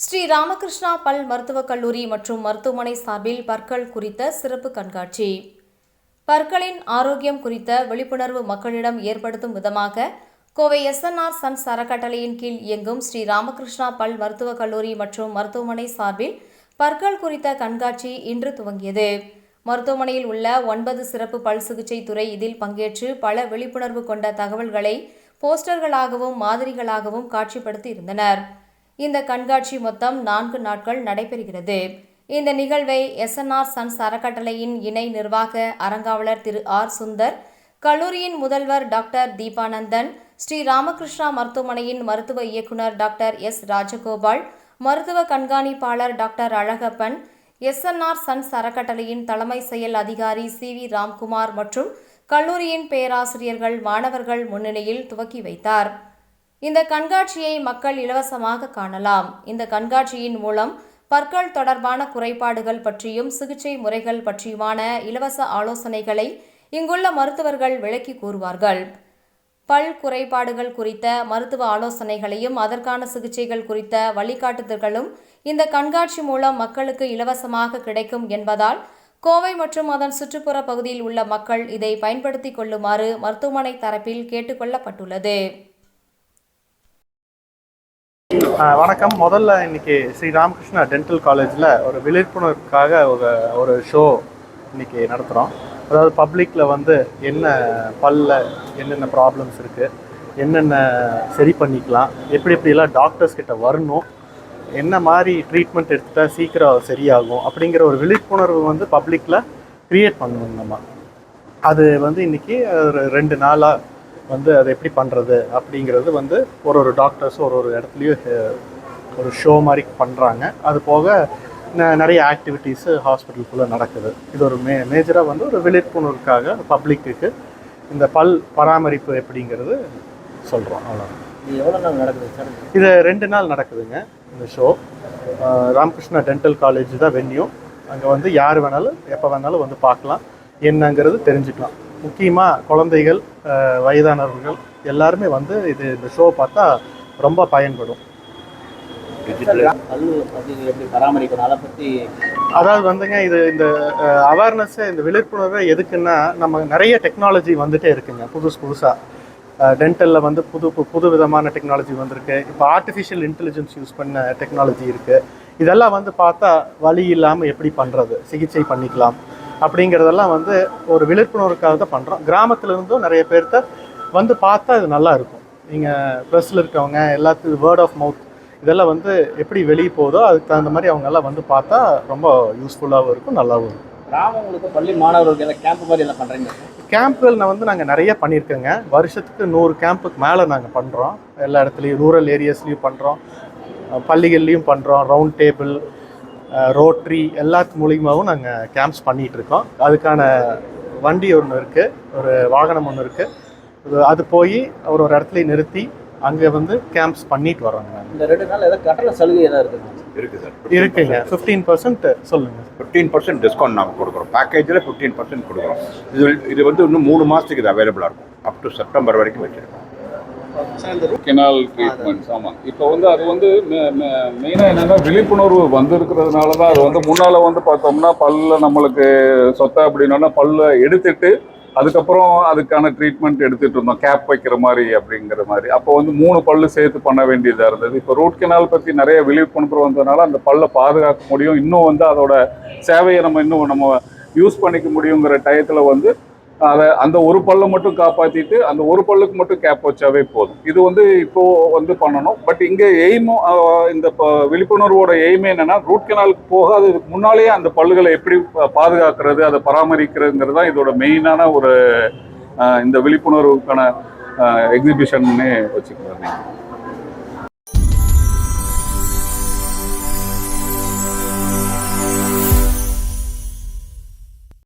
ஸ்ரீ ராமகிருஷ்ணா பல் மருத்துவக் கல்லூரி மற்றும் மருத்துவமனை சார்பில் பற்கள் குறித்த சிறப்பு கண்காட்சி. பற்களின் ஆரோக்கியம் குறித்த விழிப்புணர்வு மக்களிடம் ஏற்படுத்தும் விதமாக கோவை எஸ்என்ஆர் சன்ஸ் அறக்கட்டளையின் கீழ் இயங்கும் ஸ்ரீ ராமகிருஷ்ணா பல் மருத்துவக் கல்லூரி மற்றும் மருத்துவமனை சார்பில் பற்கள் குறித்த கண்காட்சி இன்று துவங்கியது. மருத்துவமனையில் உள்ள ஒன்பது சிறப்பு பல் சிகிச்சை துறை இதில் பங்கேற்று பல விழிப்புணர்வு கொண்ட தகவல்களை போஸ்டர்களாகவும் மாதிரிகளாகவும் காட்சிப்படுத்தி இருந்தனர். இந்த கண்காட்சி மொத்தம் நான்கு நாட்கள் நடைபெறுகிறது. இந்த நிகழ்வை எஸ்என்ஆர் சன்ஸ் அறக்கட்டளையின் இணை நிர்வாக அறங்காவலர் திரு. ஆர். சுந்தர் கல்லூரியின் முதல்வர் டாக்டர் தீபானந்தன் ஸ்ரீ ராமகிருஷ்ணா மருத்துவமனையின் மருத்துவ இயக்குனர் டாக்டர் எஸ். ராஜகோபால் மருத்துவ கண்காணிப்பாளர் டாக்டர் அழகப்பன் எஸ்என்ஆர் சன்ஸ் அறக்கட்டளையின் தலைமை செயல் அதிகாரி சி. வி. ராம்குமார் மற்றும் கல்லூரியின் பேராசிரியர்கள் மாணவர்கள் முன்னிலையில் துவக்கி வைத்தார். இந்த கண்காட்சியை மக்கள் இலவசமாக காணலாம். இந்த கண்காட்சியின் மூலம் பற்கள் தொடர்பான குறைபாடுகள் பற்றியும் சிகிச்சை முறைகள் பற்றியுமான இலவச ஆலோசனைகளை இங்குள்ள மருத்துவர்கள் விளக்கி கூறுவார்கள். பல் குறைபாடுகள் குறித்த மருத்துவ ஆலோசனைகளையும் அதற்கான சிகிச்சைகள் குறித்த வழிகாட்டுதல்களும் இந்த கண்காட்சி மூலம் மக்களுக்கு இலவசமாக கிடைக்கும் என்பதால் கோவை மற்றும் அதன் சுற்றுப்புற பகுதியில் உள்ள மக்கள் இதை பயன்படுத்திக் கொள்ளுமாறு மருத்துவமனை தரப்பில் கேட்டுக்கொள்ளப்பட்டுள்ளது வணக்கம். முதல்ல இன்னைக்கு ஸ்ரீ ராமகிருஷ்ணா டென்டல் காலேஜில் ஒரு விழிப்புணர்வுக்காக ஒரு ஒரு ஷோ இன்னைக்கு நடத்துகிறோம் அதாவது பப்ளிக்கில் வந்து என்ன பல்ல என்னென்ன ப்ராப்ளம்ஸ் இருக்குது என்னென்ன சரி பண்ணிக்கலாம் எப்படி எப்படிலாம் டாக்டர்ஸ் கிட்ட வரணும் என்ன மாதிரி ட்ரீட்மெண்ட் எடுத்துட்டால் சீக்கிரம் சரியாகும் அப்படிங்கிற ஒரு விழிப்புணர்வு வந்து பப்ளிக்கில் க்ரியேட் பண்ணணும் நம்ம. அது வந்து இன்னைக்கு ஒரு ரெண்டு நாளாக வந்து அதை எப்படி பண்ணுறது அப்படிங்கிறது வந்து ஒரு ஒரு டாக்டர்ஸ் ஒரு ஒரு இடத்துலையும் ஒரு ஷோ மாதிரி பண்ணுறாங்க அது போக நிறைய ஆக்டிவிட்டீஸு ஹாஸ்பிட்டலுக்குள்ளே நடக்குது. இது ஒரு மே மேஜராக வந்து ஒரு விழிப்புணர்வுக்காக பப்ளிக்கு இந்த பல் பராமரிப்பு எப்படிங்கிறது சொல்கிறோம் அவ்வளோ எவ்வளோ நாள் நடக்குது சார்? இது ரெண்டு நாள் நடக்குதுங்க இந்த ஷோ ராமகிருஷ்ணா டென்டல் காலேஜ் தான் வென்யூ அங்கே வந்து யார் வேணாலும் எப்போ வேணாலும் வந்து பார்க்கலாம். என்னங்கிறது தெரிஞ்சுக்கலாம். முக்கியமாக குழந்தைகள் வயதானவர்கள் எல்லாருமே வந்து இது இந்த ஷோ பார்த்தா ரொம்ப பயன்படும். அதாவது வந்துங்க இது இந்த அவேர்னஸ் இந்த விழிப்புணர்வு எதுக்குன்னா நம்ம நிறைய டெக்னாலஜி வந்துட்டே இருக்குங்க புதுசு புதுசாக டென்டலில் வந்து புது புது விதமான டெக்னாலஜி வந்திருக்கு. இப்போ ஆர்டிஃபிஷியல் இன்டெலிஜென்ஸ் யூஸ் பண்ண டெக்னாலஜி இருக்குது இதெல்லாம் வந்து பார்த்தா வலி இல்லாமல் எப்படி பண்ணுறது சிகிச்சை பண்ணிக்கலாம். அப்படிங்கிறதெல்லாம் வந்து ஒரு விழிப்புணர்வுக்காக தான் பண்ணுறோம் கிராமத்துல இருந்தும் நிறைய பேர்த்த வந்து பார்த்தா இது நல்லா இருக்கும். நீங்கள் ப்ரெஸ்ஸில் இருக்கவங்க எல்லாத்துக்கும் வேர்ட் ஆஃப் மவுத் இதெல்லாம் வந்து எப்படி வெளியே போதோ அதுக்கு தகுந்த மாதிரி அவங்க எல்லாம் வந்து பார்த்தா ரொம்ப யூஸ்ஃபுல்லாகவும் இருக்கும் நல்லாவும் இருக்கும். கிராமங்களுக்கு பள்ளி மாணவர்களுக்கு எல்லாம் கேம்ப் மாதிரி எல்லாம் பண்ணுறீங்க கேம்ப்கள் நான் வந்து நாங்கள் நிறைய பண்ணியிருக்கோங்க. வருஷத்துக்கு நூறு கேம்புக்கு மேலே நாங்கள் பண்ணுறோம் எல்லா இடத்துலையும் ரூரல் ஏரியாஸ்லேயும் பண்ணுறோம் பள்ளிகள்லேயும் பண்ணுறோம் ரவுண்ட் டேபிள் ரோட்ரி எல்லாத்து மூலியமாகவும் நாங்கள் கேம்ப்ஸ் பண்ணிகிட்டு இருக்கோம் அதுக்கான வண்டி ஒன்று இருக்குது ஒரு வாகனம் ஒன்று இருக்குது அது போய் ஒரு ஒரு இடத்துலையும் நிறுத்தி அங்கே வந்து கேம்ப்ஸ் பண்ணிட்டு வரோங்க. இந்த ரெண்டு நாள் ஏதாவது கட்டண சலுகை ஏதாவது இருக்குங்க இருக்கு சார். இருக்குங்க. ஃபிஃப்டீன் பர்சன்ட் சொல்லுங்கள் ஃபிஃப்டீன் பர்சன்ட் டிஸ்கவுண்ட் நாங்கள் கொடுக்குறோம். பேக்கேஜில் ஃபிஃப்டீன் பர்சன்ட் கொடுக்குறோம். இது இது வந்து இன்னும் மூணு மாதத்துக்கு இது அவைலபிளாக இருக்கும். அப் டு செப்டம்பர் வரைக்கும் வச்சிருக்கோம். கெனால் ட்ரீட்மெண்ட்ஸ் ஆமாம். இப்போ வந்து அது வந்து மெயினாக என்னன்னா விழிப்புணர்வு வந்திருக்கிறதுனால தான் அது வந்து முன்னால் வந்து பார்த்தோம்னா பல்ல நம்மளுக்கு சொத்த அப்படின்னா பல்ல எடுத்துட்டு அதுக்கப்புறம் அதுக்கான ட்ரீட்மெண்ட் எடுத்துட்டு இருந்தோம். கேப் வைக்கிற மாதிரி அப்படிங்கிற மாதிரி. அப்போ வந்து மூணு பல்லு சேர்த்து பண்ண வேண்டியதாக இருந்தது. இப்போ ரூட் கெனால் பற்றி நிறைய விழிப்புணர்வு வந்ததுனால அந்த பல்லை பாதுகாக்க முடியும். இன்னும் வந்து அதோட சேவையை நம்ம இன்னும் நம்ம யூஸ் பண்ணிக்க முடியுங்கிற டயத்தில் வந்து அதை அந்த ஒரு பல்லை மட்டும் காப்பாற்றிட்டு அந்த ஒரு பல்லுக்கு மட்டும் கேப் வச்சாவே போதும். இது வந்து இப்போ வந்து பண்ணணும். பட் இங்கே எய்மும் இந்த விழிப்புணர்வோட எய்மே என்னன்னா ரூட் கெனாலுக்கு போகாததுக்கு முன்னாலேயே அந்த பல்லுகளை எப்படி பாதுகாக்கிறது அதை பராமரிக்கிறதுங்கிறது தான் இதோட மெயினான ஒரு இந்த விழிப்புணர்வுக்கான எக்ஸிபிஷன்னு வச்சுக்கிறாங்க.